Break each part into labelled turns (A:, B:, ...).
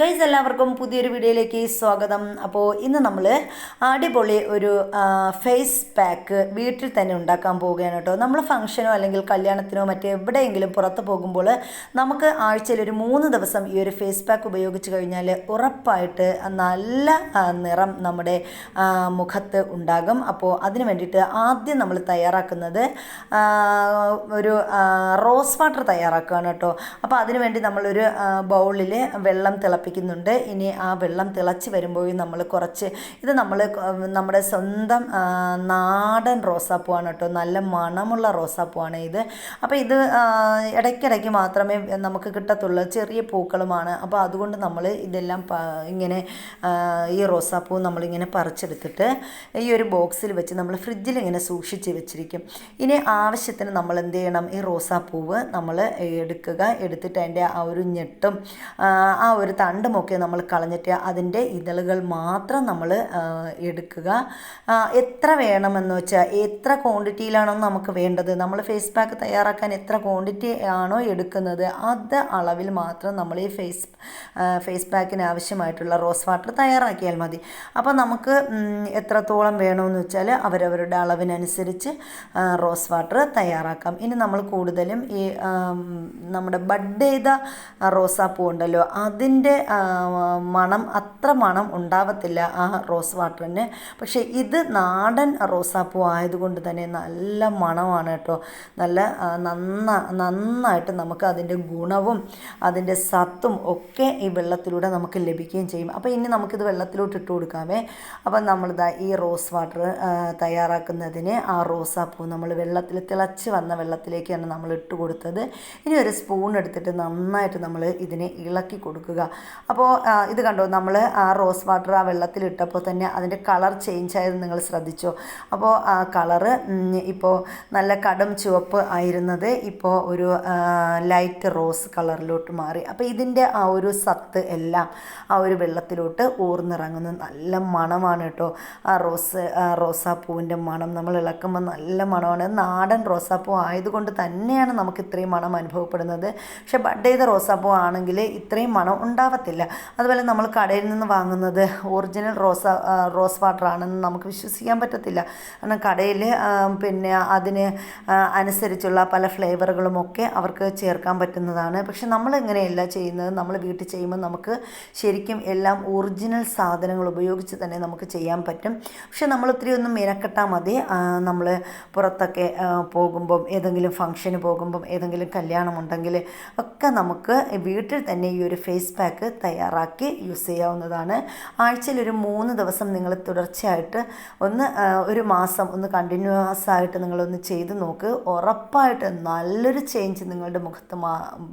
A: Guys എല്ലാവർക്കും പുതിയൊരു വീഡിയോയിലേക്ക് സ്വാഗതം. അപ്പോൾ ഇന്ന് നമ്മൾ അടിപൊളി ഒരു ഫേസ് പാക്ക് വീട്ടിൽ തന്നെ ഉണ്ടാക്കാൻ പോവുകയാണ് കേട്ടോ. നമ്മൾ ഫംഗ്ഷനോ അല്ലെങ്കിൽ കല്യാണത്തിനോ മറ്റെവിടെയെങ്കിലും പുറത്ത് പോകുമ്പോൾ നമുക്ക് ആഴ്ചയിൽ ഒരു മൂന്ന് ദിവസം ഈ ഒരു ഫേസ് പാക്ക് ഉപയോഗിച്ച് കഴിഞ്ഞാൽ ഉറപ്പായിട്ട് നല്ല നിറം നമ്മുടെ മുഖത്ത് ഉണ്ടാകും. അപ്പോൾ അതിന് വേണ്ടിയിട്ട് ആദ്യം നമ്മൾ തയ്യാറാക്കുന്നത് ഒരു റോസ് വാട്ടർ തയ്യാറാക്കുകയാണ് കേട്ടോ. അപ്പോൾ അതിനുവേണ്ടി നമ്മളൊരു ബൗളിൽ വെള്ളം തിളപ്പിക്കുന്നുണ്ട്. ഇനി ആ വെള്ളം തിളച്ച് വരുമ്പോഴും നമ്മൾ കുറച്ച് ഇത് നമ്മൾ നമ്മുടെ സ്വന്തം നാടൻ റോസാപ്പൂവാണ് കേട്ടോ. നല്ല മണമുള്ള റോസാപ്പൂവാണ് ഇത്. അപ്പോൾ ഇത് ഇടയ്ക്കിടയ്ക്ക് മാത്രമേ നമുക്ക് കിട്ടത്തുള്ളൂ. ചെറിയ പൂക്കളുമാണ്. അപ്പോൾ അതുകൊണ്ട് നമ്മൾ ഇതെല്ലാം ഇങ്ങനെ ഈ റോസാപ്പൂ നമ്മളിങ്ങനെ പറിച്ചെടുത്തിട്ട് ഈ ഒരു ബോക്സിൽ വെച്ച് നമ്മൾ ഫ്രിഡ്ജിൽ ഇങ്ങനെ സൂക്ഷിച്ച് വെച്ചിരിക്കും. ഇനി ആവശ്യത്തിന് നമ്മൾ എന്ത് ചെയ്യണം? ഈ റോസാപ്പൂവ് നമ്മൾ എടുക്കുക. എടുത്തിട്ട് അതിന്റെ ആ ഒരു ഞെട്ടും ആ, ഒരു തണ്ടുമൊക്കെ നമ്മൾ കളഞ്ഞിട്ട് അതിന്റെ ഇതളുകൾ മാത്രം നമ്മൾ എടുക്കുക. എത്ര വേണമെന്ന് വെച്ചാൽ എത്ര ക്വാണ്ടിറ്റിയിലാണോ നമുക്ക് വേണ്ടത്? നമ്മൾ ഫേസ് പാക്ക് തയ്യാറാക്കാൻ എത്ര ക്വാണ്ടിറ്റി ആണോ എടുക്കുന്നത്? അത് അളവിൽ മാത്രം നമ്മൾ ഈ ഫേസ് ഫേസ് പാക്കിന് ആവശ്യമായിട്ടുള്ള റോസ് വാട്ടർ തയ്യാറാക്കിയാൽ മതി. അപ്പോൾ നമുക്ക് എത്രത്തോളം വേണമെന്ന് വെച്ചാൽ അവരവരുടെ അളവിനനുസരിച്ച് റോസ് വാട്ടർ തയ്യാറാക്കാം. ഇനി നമ്മൾ കൂടുതലും ഈ നമ്മുടെ ബഡ് ചെയ്ത റോസാപ്പൂ ഉണ്ടല്ലോ അതിന്റെ മണം അത്ര മണം ഉണ്ടാവത്തില്ല ആ റോസ് വാട്ടറിന്. പക്ഷേ ഇത് നാടൻ റോസാപ്പൂ ആയതുകൊണ്ട് തന്നെ നല്ല മണമാണ് കേട്ടോ. നല്ല നന്ന നന്നായിട്ട് നമുക്ക് അതിന്റെ ഗുണവും അതിന്റെ സത്തും ഒക്കെ ഈ വെള്ളത്തിലൂടെ നമുക്ക് ലഭിക്കുകയും ചെയ്യും. അപ്പോൾ ഇനി നമുക്കിത് വെള്ളത്തിലോട്ട് ഇട്ട് കൊടുക്കാമേ. അപ്പം നമ്മളിതാ ഈ റോസ് വാട്ടർ തയ്യാറാക്കുന്നതിന് ആ റോസാപ്പൂ നമ്മൾ വെള്ളത്തിൽ തിളച്ച് വന്ന വെള്ളത്തിലേക്കാണ് നമ്മൾ ഇട്ട് കൊടുത്തത്. ഇനി ഒരു സ്പൂൺ എടുത്തിട്ട് നന്നായിട്ട് നമ്മൾ ഇതിനെ ഇളക്കി കൊടുക്കുക. അപ്പോൾ ഇത് കണ്ടോ? നമ്മൾ ആ റോസ് വാട്ടർ ആ വെള്ളത്തിലിട്ടപ്പോൾ തന്നെ അതിന്റെ കളർ ചേഞ്ച് ആയത് നിങ്ങൾ ശ്രദ്ധിച്ചോ? അപ്പോൾ ആ കളറ് ഇപ്പോൾ നല്ല കടം ചുവപ്പ് ആയിരുന്നത് ഇപ്പോൾ ഒരു ലൈറ്റ് റോസ് കളറിലോട്ട് മാറി. അപ്പോൾ ഇതിന്റെ ആ ഒരു സത്ത് എല്ലാം ആ ഒരു വെള്ളത്തിലോട്ട് ഊർന്നിറങ്ങുന്ന. നല്ല മണമാണ് കേട്ടോ. ആ റോസ് റോസാപ്പൂവിന്റെ മണം. നമ്മൾ ഇളക്കുമ്പോൾ നല്ല മണമാണ്. നാടൻ റോസാപ്പൂ ആയതുകൊണ്ട് തന്നെയാണ് നമുക്ക് ഇത്രയും മണം അനുഭവപ്പെടുന്നത്. പക്ഷേ ബഡ് ചെയ്ത റോസാപ്പൂ ആണെങ്കിൽ ഇത്രയും മണം ഉണ്ടാവത്തില്ല. അതുപോലെ നമ്മൾ കടയിൽ നിന്ന് വാങ്ങുന്നത് ഒറിജിനൽ റോസ റോസ് വാട്ടർ ആണെന്ന് നമുക്ക് വിശ്വസിക്കാൻ പറ്റത്തില്ല. കാരണം കടയിൽ പിന്നെ അതിന് അനുസരിച്ചുള്ള പല ഫ്ലേവറുകളും ഒക്കെ അവർക്ക് ചേർക്കാൻ പറ്റുന്നതാണ്. പക്ഷെ നമ്മൾ ഇങ്ങനെയല്ല ചെയ്യുന്നത്? നമ്മൾ വീട്ടിൽ ചെയ്യുമ്പോൾ നമുക്ക് ശരിക്കും എല്ലാം ഒറിജിനൽ സാധനങ്ങൾ ഉപയോഗിച്ച് തന്നെ നമുക്ക് ചെയ്യാൻ പറ്റും. പക്ഷെ നമ്മൾ ഒത്തിരി ഒന്നും മെനക്കെട്ടാൽ മതി. നമ്മൾ പുറത്തൊക്കെ പോകുമ്പം ഏതെങ്കിലും ഫംഗ്ഷന് പോകുമ്പം ഏതെങ്കിലും കല്യാണം ഉണ്ടെങ്കിൽ ഒക്കെ നമുക്ക് വീട്ടിൽ തന്നെ ഈ ഒരു ഫേസ് പാക്ക് തയ്യാറാക്കി യൂസ് ചെയ്യാവുന്നതാണ്. ആഴ്ചയിൽ ഒരു മൂന്ന് ദിവസം നിങ്ങൾ തുടർച്ചയായിട്ട് ഒന്ന് ഒരു മാസം ഒന്ന് കണ്ടിന്യൂസ് ആയിട്ട് നിങ്ങളൊന്ന് ചെയ്ത് നോക്ക്. ഉറപ്പായിട്ട് നല്ലൊരു ചേഞ്ച് നിങ്ങളുടെ മുഖത്ത്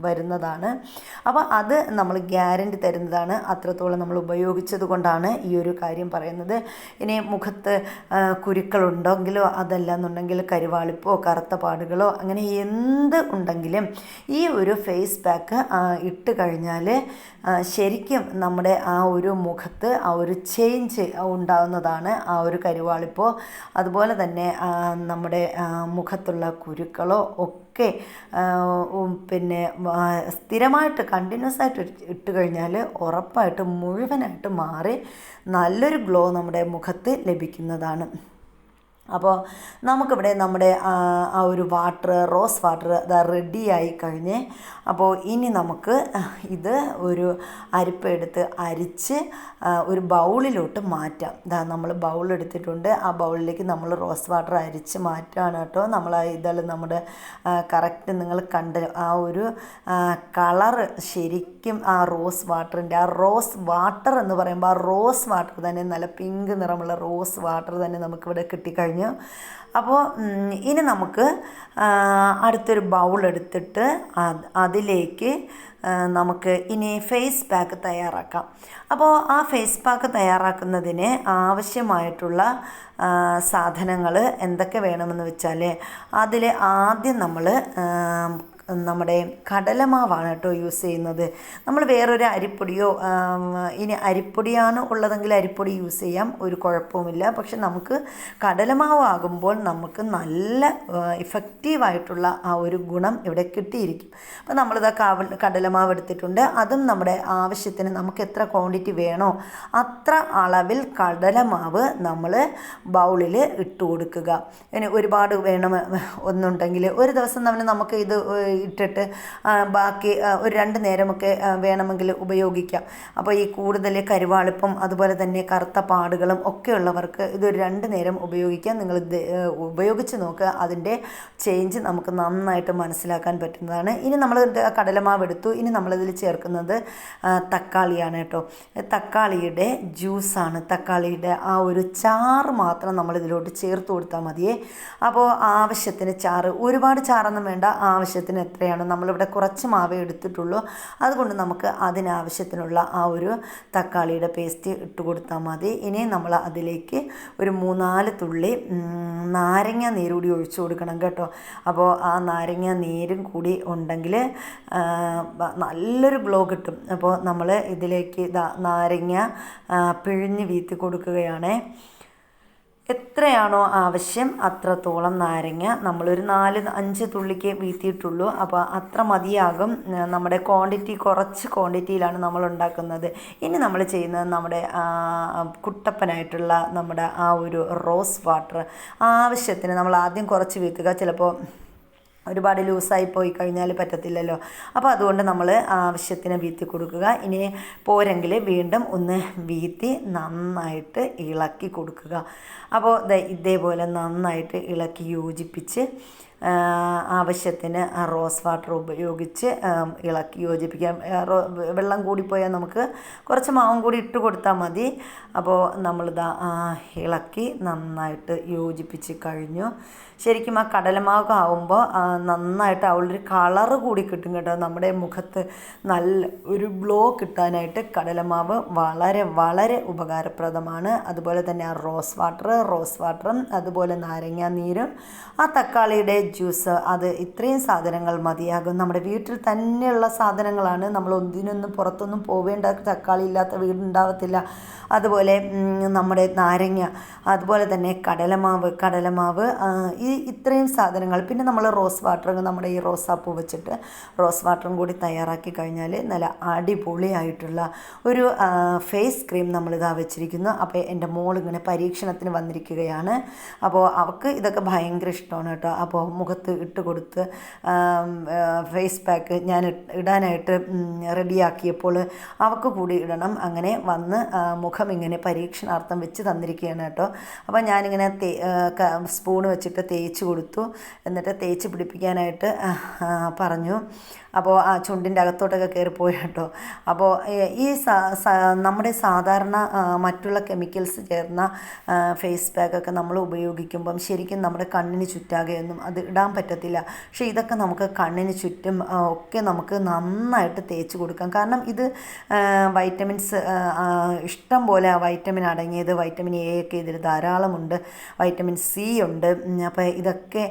A: വരുന്നതാണ്. അപ്പോൾ അത് നമ്മൾ ഗ്യാരണ്ടി തരുന്നതാണ്. അത്രത്തോളം നമ്മൾ ഉപയോഗിച്ചത് കൊണ്ടാണ് ഈ ഒരു കാര്യം പറയുന്നത്. ഇനി മുഖത്ത് കുരുക്കളുണ്ടെങ്കിലോ അതല്ല എന്നുണ്ടെങ്കിൽ കരുവാളിപ്പോ കറുത്ത പാടുകളോ അങ്ങനെ എന്ത് ഉണ്ടെങ്കിലും ഈ ഒരു ഫേസ് പാക്ക് ഇട്ട് കഴിഞ്ഞാൽ ശരിക്കും നമ്മുടെ ആ ഒരു മുഖത്ത് ആ ഒരു ചേഞ്ച് ഉണ്ടാകുന്നതാണ് ആ ഒരു കരുവാളിപ്പോ. അതുപോലെ തന്നെ നമ്മുടെ മുഖത്തുള്ള കുരുക്കളോ ഒക്കെ പിന്നെ സ്ഥിരമായിട്ട് കണ്ടിന്യൂസ് ആയിട്ട് ഇട്ട് കഴിഞ്ഞാൽ ഉറപ്പായിട്ട് മുഴുവനായിട്ട് മാറി നല്ലൊരു ഗ്ലോ നമ്മുടെ മുഖത്ത് ലഭിക്കുന്നതാണ്. അപ്പോൾ നമുക്കിവിടെ നമ്മുടെ ആ ഒരു വാട്ടർ റോസ് വാട്ടർ അത് റെഡിയായി കഴിഞ്ഞ് അപ്പോൾ ഇനി നമുക്ക് ഇത് ഒരു അരിപ്പെടുത്ത് അരിച്ച് ഒരു ബൗളിലോട്ട് മാറ്റാം. ഇതാ നമ്മൾ ബൗൾ എടുത്തിട്ടുണ്ട്. ആ ബൗളിലേക്ക് നമ്മൾ റോസ് വാട്ടർ അരിച്ച് മാറ്റുകയാണ് കേട്ടോ. നമ്മൾ ഇതെല്ലാം നമ്മുടെ കറക്റ്റ് നിങ്ങൾ കണ്ട ആ ഒരു കളർ ശരിക്കും ആ റോസ് വാട്ടറിന്റെ ആ റോസ് വാട്ടർ എന്ന് പറയുമ്പോൾ ആ റോസ് വാട്ടർ തന്നെ നല്ല പിങ്ക് നിറമുള്ള റോസ് വാട്ടർ തന്നെ നമുക്കിവിടെ കിട്ടിക്കഴിഞ്ഞു അപ്പോൾ ഇനി നമുക്ക് അടുത്തൊരു ബൗൾ എടുത്തിട്ട് അതിലേക്ക് നമുക്ക് ഇനി ഫേസ് പാക്ക് തയ്യാറാക്കാം. അപ്പോൾ ആ ഫേസ് പാക്ക് തയ്യാറാക്കുന്നതിന് ആവശ്യമായിട്ടുള്ള സാധനങ്ങൾ എന്തൊക്കെ വേണമെന്ന് വെച്ചാൽ അതിൽ ആദ്യം നമ്മൾ നമ്മുടെ കടലമാവാണ് കേട്ടോ യൂസ് ചെയ്യുന്നത്. നമ്മൾ വേറൊരു അരിപ്പൊടിയോ ഇനി അരിപ്പൊടിയാണ് ഉള്ളതെങ്കിൽ അരിപ്പൊടി യൂസ് ചെയ്യാം. ഒരു കുഴപ്പവുമില്ല. പക്ഷെ നമുക്ക് കടലമാവ് ആകുമ്പോൾ നമുക്ക് നല്ല ഇഫക്റ്റീവായിട്ടുള്ള ആ ഒരു ഗുണം ഇവിടെ കിട്ടിയിരിക്കും. അപ്പോൾ നമ്മളിതാ കാവൽ കടലമാവ് എടുത്തിട്ടുണ്ട്. അതും നമ്മുടെ ആവശ്യത്തിന് നമുക്ക് എത്ര ക്വാണ്ടിറ്റി വേണോ അത്ര അളവിൽ കടലമാവ് നമ്മൾ ബൗളിൽ ഇട്ട് കൊടുക്കുക. ഇനി ഒരുപാട് വേണം ഒന്നുണ്ടെങ്കിൽ ഒരു ദിവസം തന്നെ നമുക്ക് ഇത് ഇട്ടിട്ട് ബാക്കി ഒരു രണ്ട് നേരമൊക്കെ വേണമെങ്കിൽ ഉപയോഗിക്കാം. അപ്പോൾ ഈ കൂടുതൽ കരുവാളിപ്പും അതുപോലെ തന്നെ കറുത്ത പാടുകളും ഒക്കെ ഉള്ളവർക്ക് ഇതൊരു രണ്ട് നേരം ഉപയോഗിക്കാം. നിങ്ങൾ ഉപയോഗിച്ച് നോക്കുക. അതിന്റെ ചേഞ്ച് നമുക്ക് നന്നായിട്ട് മനസ്സിലാക്കാൻ പറ്റുന്നതാണ്. ഇനി നമ്മൾ കടലമാവ് എടുത്തു. ഇനി നമ്മളിതിൽ ചേർക്കുന്നത് തക്കാളിയാണ് കേട്ടോ. തക്കാളിയുടെ ജ്യൂസാണ് തക്കാളിയുടെ ആ ഒരു ചാറ് മാത്രം നമ്മൾ ഇതിലോട്ട് ചേർത്ത് കൊടുത്താൽ മതിയേ. അപ്പോൾ ആവശ്യത്തിന് ചാറ് ഒരുപാട് ചാറൊന്നും വേണ്ട. ആവശ്യത്തിന് എത്രയാണ് നമ്മളിവിടെ കുറച്ച് മാവ് എടുത്തിട്ടുള്ളൂ. അതുകൊണ്ട് നമുക്ക് അതിനാവശ്യത്തിനുള്ള ആ ഒരു തക്കാളിയുടെ പേസ്റ്റ് ഇട്ട് കൊടുത്താൽ മതി. ഇനി നമ്മൾ അതിലേക്ക് ഒരു മൂന്നാൽ തുള്ളി നാരങ്ങ നീര് കൂടി ഒഴിച്ചു കൊടുക്കണം കേട്ടോ. അപ്പോൾ ആ നാരങ്ങ നീരും കൂടി ഉണ്ടെങ്കിൽ നല്ലൊരു ഗ്ലോ കിട്ടും. അപ്പോൾ നമ്മൾ ഇതിലേക്ക് നാരങ്ങ പിഴിഞ്ഞ് വീത്തി കൊടുക്കുകയാണേ. എത്രയാണോ ആവശ്യം അത്രത്തോളം നാരങ്ങ. നമ്മളൊരു നാല് അഞ്ച് തുള്ളിക്ക് വീത്തിയിട്ടുള്ളൂ. അപ്പോൾ അത്ര മതിയാകും. നമ്മുടെ ക്വാണ്ടിറ്റി കുറച്ച് ക്വാണ്ടിറ്റിയിലാണ് നമ്മൾ ഉണ്ടാക്കുന്നത്. ഇനി നമ്മൾ ചെയ്യുന്നത് നമ്മുടെ കുട്ടപ്പനായിട്ടുള്ള നമ്മുടെ ആ ഒരു റോസ് വാട്ടർ. ആവശ്യത്തിന് നമ്മൾ ആദ്യം കുറച്ച് വീത്തുക. ചിലപ്പോൾ ഒരുപാട് ലൂസായി പോയി കഴിഞ്ഞാൽ പറ്റത്തില്ലല്ലോ. അപ്പോൾ അതുകൊണ്ട് നമ്മൾ ആവശ്യത്തിന് വീത്തി കൊടുക്കുക. ഇനി പോരെങ്കിൽ വീണ്ടും ഒന്ന് വീത്തി നന്നായിട്ട് ഇളക്കി കൊടുക്കുക. അപ്പോൾ ഇതേപോലെ നന്നായിട്ട് ഇളക്കി യോജിപ്പിച്ച് ആവശ്യത്തിന് റോസ് വാട്ടർ ഉപയോഗിച്ച് ഇളക്കി യോജിപ്പിക്കാം. വെള്ളം കൂടിപ്പോയാൽ നമുക്ക് കുറച്ച് മാവും കൂടി ഇട്ട് കൊടുത്താൽ മതി. അപ്പോൾ നമ്മളിതാ ഇളക്കി നന്നായിട്ട് യോജിപ്പിച്ച് കഴിഞ്ഞു. ശരിക്കും ആ കടലമാവ് ആവുമ്പോൾ നന്നായിട്ട് അവളൊരു കളറ് കൂടി കിട്ടും കേട്ടോ. നമ്മുടെ മുഖത്ത് നല്ല ഒരു ഗ്ലോ കിട്ടാനായിട്ട് കടലമാവ് വളരെ വളരെ ഉപകാരപ്രദമാണ്. അതുപോലെ തന്നെ ആ റോസ് വാട്ടർ റോസ് വാട്ടറും അതുപോലെ നാരങ്ങാ നീരും ആ തക്കാളിയുടെ ജ്യൂസ് അത് ഇത്രയും സാധനങ്ങൾ മതിയാകും. നമ്മുടെ വീട്ടിൽ തന്നെയുള്ള സാധനങ്ങളാണ്. നമ്മൾ ഒന്നിനൊന്നും പുറത്തൊന്നും പോവേണ്ട തക്കാളി ഇല്ലാത്ത വീടുണ്ടാവത്തില്ല. അതുപോലെ നമ്മുടെ നാരങ്ങ അതുപോലെ തന്നെ കടലമാവ് കടലമാവ് ഈ ഇത്രയും സാധനങ്ങൾ. പിന്നെ നമ്മൾ റോസ് വാട്ടർ നമ്മുടെ ഈ റോസാപ്പൂ വെച്ചിട്ട് റോസ് വാട്ടറും കൂടി തയ്യാറാക്കി കഴിഞ്ഞാൽ നല്ല അടിപൊളിയായിട്ടുള്ള ഒരു ഫേസ് ക്രീം നമ്മളിതാ വെച്ചിരിക്കുന്നു. അപ്പോൾ എന്റെ മോൾ ഇങ്ങനെ പരീക്ഷണത്തിന് വന്നിരിക്കുകയാണ്. അപ്പോൾ അവൾക്ക് ഇതൊക്കെ ഭയങ്കര ഇഷ്ടമാണ് കേട്ടോ. അപ്പോൾ മുഖത്ത് ഇട്ട് കൊടുത്ത് ഫേസ് പാക്ക് ഞാൻ ഇടാനായിട്ട് റെഡിയാക്കിയപ്പോൾ അവൾക്ക് കൂടി ഇടണം. അങ്ങനെ വന്ന് മുഖം ഇങ്ങനെ പരീക്ഷണാർത്ഥം വെച്ച് തന്നിരിക്കുകയാണ് കേട്ടോ. അപ്പോൾ ഞാനിങ്ങനെ തേ സ്പൂൺ വെച്ചിട്ട് തേച്ച് കൊടുത്തു. എന്നിട്ട് തേച്ച് പിടിപ്പിക്കാനായിട്ട് പറഞ്ഞു. അപ്പോൾ ആ ചുണ്ടിന്റെ അകത്തോട്ടൊക്കെ കയറിപ്പോയി കേട്ടോ. അപ്പോൾ ഈ നമ്മുടെ സാധാരണ മറ്റുള്ള കെമിക്കൽസ് ചേർന്ന ഫേസ് പാക്കൊക്കെ നമ്മൾ ഉപയോഗിക്കുമ്പം ശരിക്കും നമ്മുടെ കണ്ണിന് ചുറ്റാകെയൊന്നും അത് ഇടാൻ പറ്റത്തില്ല. പക്ഷേ ഇതൊക്കെ നമുക്ക് കണ്ണിന് ചുറ്റും ഒക്കെ നമുക്ക് നന്നായിട്ട് തേച്ച് കൊടുക്കാം. കാരണം ഇത് വൈറ്റമിൻസ് ഇഷ്ടം പോലെ വൈറ്റമിൻ അടങ്ങിയത് വൈറ്റമിൻ എ ഒക്കെ ഇതിൽ ധാരാളമുണ്ട് വൈറ്റമിൻ സി ഉണ്ട്. അപ്പോൾ ഇതൊക്കെ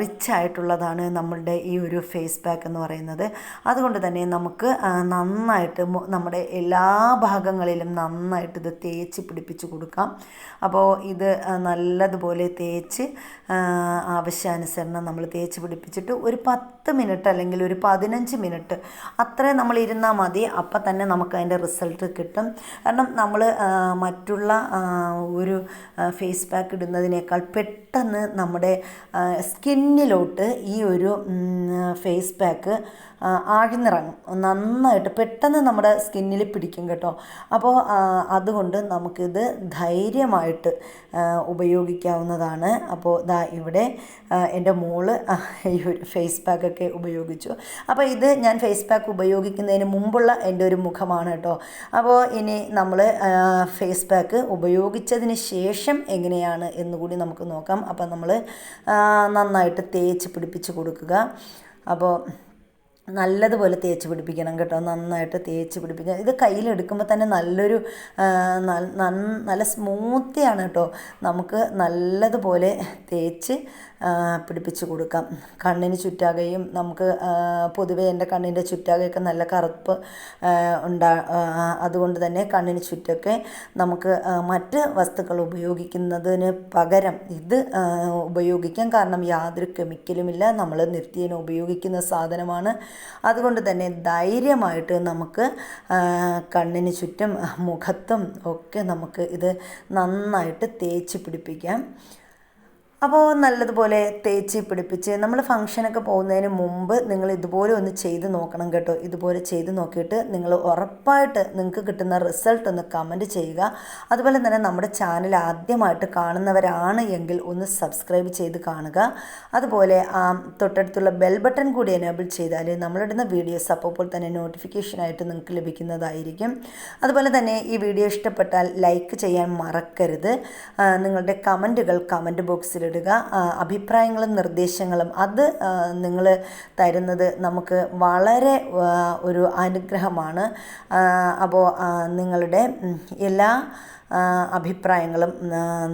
A: റിച്ച് ആയിട്ടുള്ളതാണ് നമ്മളുടെ ഈ ഒരു ഫേസ് പാക്ക് എന്ന് പറയുന്നത്. അതുകൊണ്ട് തന്നെ നമുക്ക് നന്നായിട്ട് നമ്മുടെ എല്ലാ ഭാഗങ്ങളിലും നന്നായിട്ട് ഇത് തേച്ച് പിടിപ്പിച്ച് കൊടുക്കാം. അപ്പോൾ ഇത് നല്ലതുപോലെ തേച്ച് ആ, ആവശ്യാനുസരണം നമ്മൾ തേച്ച് പിടിപ്പിച്ചിട്ട് ഒരു പത്ത് മിനിറ്റ് അല്ലെങ്കിൽ ഒരു പതിനഞ്ച് മിനിറ്റ് അത്രയും നമ്മൾ ഇരുന്നാൽ മതി. അപ്പം തന്നെ നമുക്ക് അതിന്റെ റിസൾട്ട് കിട്ടും. കാരണം നമ്മൾ മറ്റുള്ള ഒരു ഫേസ് പാക്ക് ഇടുന്നതിനേക്കാൾ പെട്ടെന്ന് നമ്മുടെ സ്കിന്നിലോട്ട് ഈ ഒരു ഫേസ് പാക്ക് ആഴ്ന്നിറങ്ങും. നന്നായിട്ട് പെട്ടെന്ന് നമ്മുടെ സ്കിന്നിൽ പിടിക്കും കേട്ടോ. അപ്പോൾ അതുകൊണ്ട് നമുക്കിത് ധൈര്യമായിട്ട് ഉപയോഗിക്കാവുന്നതാണ്. അപ്പോൾ ദാ ഇവിടെ എന്റെ മോൾ ഈ ഒരു ഫേസ് പാക്കൊക്കെ ഉപയോഗിച്ചു. അപ്പോൾ ഇത് ഞാൻ ഫേസ് പാക്ക് ഉപയോഗിക്കുന്നതിന് മുമ്പുള്ള എന്റെ ഒരു മുഖമാണ് കേട്ടോ. അപ്പോൾ ഇനി നമ്മൾ ഫേസ് പാക്ക് ഉപയോഗിച്ചതിന് ശേഷം എങ്ങനെയാണ് എന്നുകൂടി നമുക്ക് നോക്കാം. അപ്പോൾ നമ്മൾ നന്നായിട്ട് തേച്ച് പിടിപ്പിച്ച് കൊടുക്കുക. അപ്പോൾ നല്ലതുപോലെ തേച്ച് പിടിപ്പിക്കണം കേട്ടോ. നന്നായിട്ട് തേച്ച് പിടിപ്പിക്കണം ഇത് കയ്യിലെടുക്കുമ്പോൾ തന്നെ നല്ലൊരു നല്ല സ്മൂത്തിയാണ് കേട്ടോ. നമുക്ക് നല്ലതുപോലെ തേച്ച് പിടിപ്പിച്ച് കൊടുക്കാം. കണ്ണിന് ചുറ്റാകയും നമുക്ക് പൊതുവേ എന്റെ കണ്ണിന്റെ ചുറ്റാകെയൊക്കെ നല്ല കറുപ്പ് ഉണ്ടാ അതുകൊണ്ട് തന്നെ കണ്ണിന് ചുറ്റൊക്കെ നമുക്ക് മറ്റ് വസ്തുക്കൾ ഉപയോഗിക്കുന്നതിന് പകരം ഇത് ഉപയോഗിക്കാം. കാരണം യാതൊരു കെമിക്കലുമില്ല. നമ്മൾ നിത്യേന ഉപയോഗിക്കുന്ന സാധനമാണ്. അതുകൊണ്ട് തന്നെ ധൈര്യമായിട്ട് നമുക്ക് കണ്ണിന് ചുറ്റും മുഖത്തും ഒക്കെ നമുക്ക് ഇത് നന്നായിട്ട് തേച്ച് പിടിപ്പിക്കാം. അപ്പോൾ നല്ലതുപോലെ തേച്ച് പിടിപ്പിച്ച് നമ്മൾ ഫംഗ്ഷനൊക്കെ പോകുന്നതിന് മുമ്പ് നിങ്ങൾ ഇതുപോലെ ഒന്ന് ചെയ്ത് നോക്കണം കേട്ടോ. ഇതുപോലെ ചെയ്ത് നോക്കിയിട്ട് നിങ്ങൾ ഉറപ്പായിട്ട് നിങ്ങൾക്ക് കിട്ടുന്ന റിസൾട്ട് ഒന്ന് കമന്റ് ചെയ്യുക. അതുപോലെ തന്നെ നമ്മുടെ ചാനൽ ആദ്യമായിട്ട് കാണുന്നവരാണ് എങ്കിൽ ഒന്ന് സബ്സ്ക്രൈബ് ചെയ്ത് കാണുക. അതുപോലെ ആ തൊട്ടടുത്തുള്ള ബെൽ ബട്ടൺ കൂടി എനേബിൾ ചെയ്താൽ നമ്മളിടുന്ന വീഡിയോസ് അപ്പോൾ തന്നെ നോട്ടിഫിക്കേഷനായിട്ട് നിങ്ങൾക്ക് ലഭിക്കുന്നതായിരിക്കും. അതുപോലെ തന്നെ ഈ വീഡിയോ ഇഷ്ടപ്പെട്ടാൽ ലൈക്ക് ചെയ്യാൻ മറക്കരുത്. നിങ്ങളുടെ കമന്റുകൾ കമന്റ് ബോക്സിൽ ഇടുക അഭിപ്രായങ്ങളും നിർദ്ദേശങ്ങളും. അത് നിങ്ങൾ തരുന്നത് നമുക്ക് വളരെ ഒരു അനുഗ്രഹമാണ്. അപ്പോൾ നിങ്ങളുടെ എല്ലാ അഭിപ്രായങ്ങളും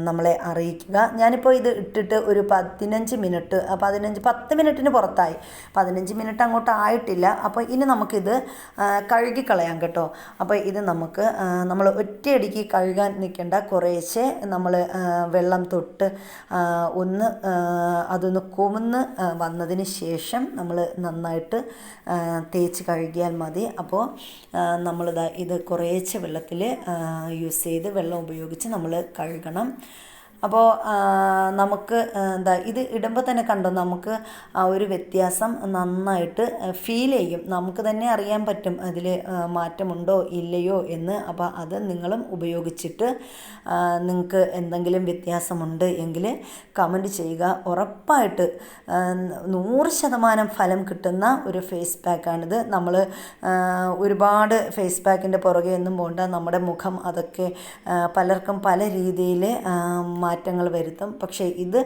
A: നമ്മളെ അറിയിക്കുക. ഞാനിപ്പോൾ ഇത് ഇട്ടിട്ട് ഒരു പതിനഞ്ച് മിനിറ്റ് പതിനഞ്ച് പത്ത് മിനിറ്റിന് പുറത്തായി. പതിനഞ്ച് മിനിറ്റ് അങ്ങോട്ട് ആയിട്ടില്ല. അപ്പോൾ ഇനി നമുക്കിത് കഴുകിക്കളയാം കേട്ടോ. അപ്പോൾ ഇത് നമുക്ക് നമ്മൾ ഒറ്റയടിക്ക് കഴുകാൻ നിൽക്കേണ്ട. കുറേശ്ശെ നമ്മൾ വെള്ളം തൊട്ട് ഒന്ന് അതൊന്ന് കുമന്ന് വന്നതിന് ശേഷം നമ്മൾ നന്നായിട്ട് തേച്ച് കഴുകിയാൽ മതി. അപ്പോൾ നമ്മളിത് ഇത് കുറേശ്ശെ വെള്ളത്തിൽ യൂസ് ചെയ്ത് വെള്ളം ഉപയോഗിച്ച് നമ്മൾ കഴുകണം. അപ്പോൾ നമുക്ക് എന്താ ഇത് ഇടുമ്പോൾ തന്നെ കണ്ടോ നമുക്ക് ആ ഒരു വ്യത്യാസം നന്നായിട്ട് ഫീൽ ചെയ്യും. നമുക്ക് തന്നെ അറിയാൻ പറ്റും അതിൽ മാറ്റമുണ്ടോ ഇല്ലയോ എന്ന്. അപ്പോൾ അത് നിങ്ങളും ഉപയോഗിച്ചിട്ട് നിങ്ങൾക്ക് എന്തെങ്കിലും വ്യത്യാസമുണ്ട് എങ്കിൽ കമന്റ് ചെയ്യുക. ഉറപ്പായിട്ട് നൂറ് ശതമാനം ഫലം കിട്ടുന്ന ഒരു ഫേസ് പാക്കാണിത് നമ്മൾ ഒരുപാട് ഫേസ് പാക്കിന്റെ പുറകെ ഒന്നും പോകണ്ട നമ്മുടെ മുഖം അതൊക്കെ പലർക്കും പല രീതിയിൽ മാറ്റങ്ങൾ വരുത്തും. പക്ഷേ ഇത്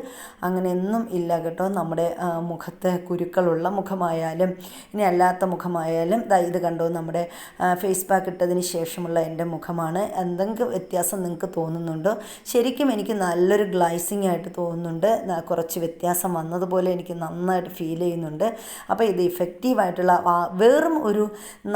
A: അങ്ങനെയൊന്നും ഇല്ല കേട്ടോ. നമ്മുടെ മുഖത്ത് കുരുക്കളുള്ള മുഖമായാലും ഇനി അല്ലാത്ത മുഖമായാലും ഇത് കണ്ടോ? നമ്മുടെ ഫേസ് പാക്ക് ഇട്ടതിന് ശേഷമുള്ള എന്റെ മുഖമാണ്. എന്തെങ്കിലും വ്യത്യാസം നിങ്ങൾക്ക് തോന്നുന്നുണ്ടോ? ശരിക്കും എനിക്ക് നല്ലൊരു ഗ്ലൈസിങ് ആയിട്ട് തോന്നുന്നുണ്ട്. കുറച്ച് വ്യത്യാസം വന്നതുപോലെ എനിക്ക് നന്നായിട്ട് ഫീൽ ചെയ്യുന്നുണ്ട്. അപ്പോൾ ഇത് ഇഫക്റ്റീവായിട്ടുള്ള വെറും ഒരു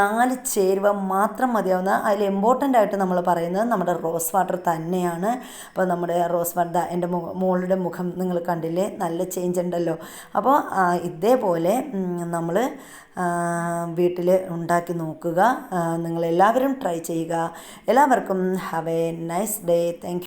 A: നാല് ചേരുവ മാത്രം മതിയാവുന്ന അതിൽ ഇമ്പോർട്ടന്റ് ആയിട്ട് നമ്മൾ പറയുന്നത് നമ്മുടെ റോസ് വാട്ടർ തന്നെയാണ്. അപ്പോൾ നമ്മുടെ റോസ് വർദ്ധ എന്റെ മോളുടെ മുഖം നിങ്ങൾ കണ്ടില്ലേ? നല്ല ചേഞ്ച് ഉണ്ടല്ലോ. അപ്പോൾ ഇതേപോലെ നമ്മൾ വീട്ടിൽ ഉണ്ടാക്കി നോക്കുക. നിങ്ങളെല്ലാവരും ട്രൈ ചെയ്യുക. എല്ലാവർക്കും have a nice day thank